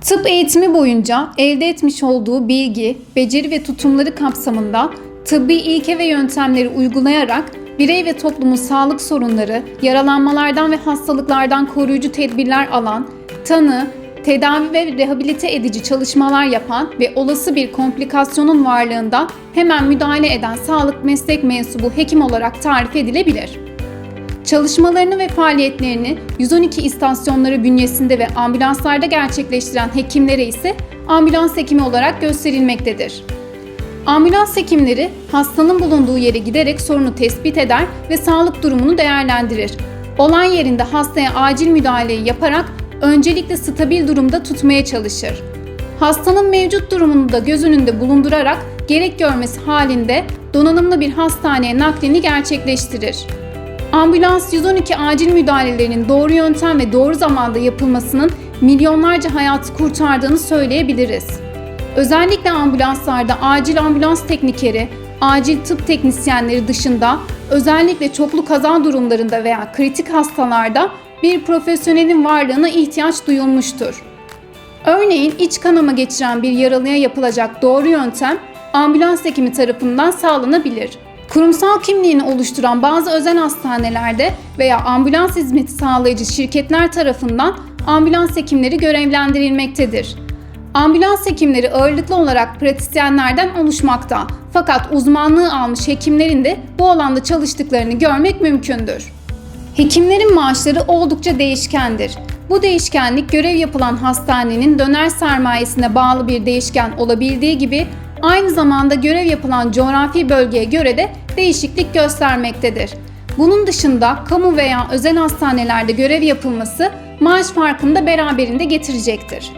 Tıp eğitimi boyunca elde etmiş olduğu bilgi, beceri ve tutumları kapsamında tıbbi ilke ve yöntemleri uygulayarak birey ve toplumun sağlık sorunları, yaralanmalardan ve hastalıklardan koruyucu tedbirler alan, tanı, tedavi ve rehabilite edici çalışmalar yapan ve olası bir komplikasyonun varlığında hemen müdahale eden sağlık meslek mensubu hekim olarak tarif edilebilir. Çalışmalarını ve faaliyetlerini 112 istasyonları bünyesinde ve ambulanslarda gerçekleştiren hekimlere ise ambulans hekimi olarak gösterilmektedir. Ambulans hekimleri hastanın bulunduğu yere giderek sorunu tespit eder ve sağlık durumunu değerlendirir. Olay yerinde hastaya acil müdahaleyi yaparak öncelikle stabil durumda tutmaya çalışır. Hastanın mevcut durumunu da göz önünde bulundurarak gerek görmesi halinde donanımlı bir hastaneye naklini gerçekleştirir. Ambulans 112 acil müdahalelerinin doğru yöntem ve doğru zamanda yapılmasının milyonlarca hayatı kurtardığını söyleyebiliriz. Özellikle ambulanslarda acil ambulans teknikeri, acil tıp teknisyenleri dışında özellikle çoklu kaza durumlarında veya kritik hastalarda bir profesyonelin varlığına ihtiyaç duyulmuştur. Örneğin iç kanama geçiren bir yaralıya yapılacak doğru yöntem ambulans hekimi tarafından sağlanabilir. Kurumsal kimliğini oluşturan bazı özel hastanelerde veya ambulans hizmeti sağlayıcı şirketler tarafından ambulans hekimleri görevlendirilmektedir. Ambulans hekimleri ağırlıklı olarak pratisyenlerden oluşmakta. Fakat uzmanlığı almış hekimlerin de bu alanda çalıştıklarını görmek mümkündür. Hekimlerin maaşları oldukça değişkendir. Bu değişkenlik görev yapılan hastanenin döner sermayesine bağlı bir değişken olabildiği gibi aynı zamanda görev yapılan coğrafi bölgeye göre de değişiklik göstermektedir. Bunun dışında kamu veya özel hastanelerde görev yapılması maaş farkını da beraberinde getirecektir.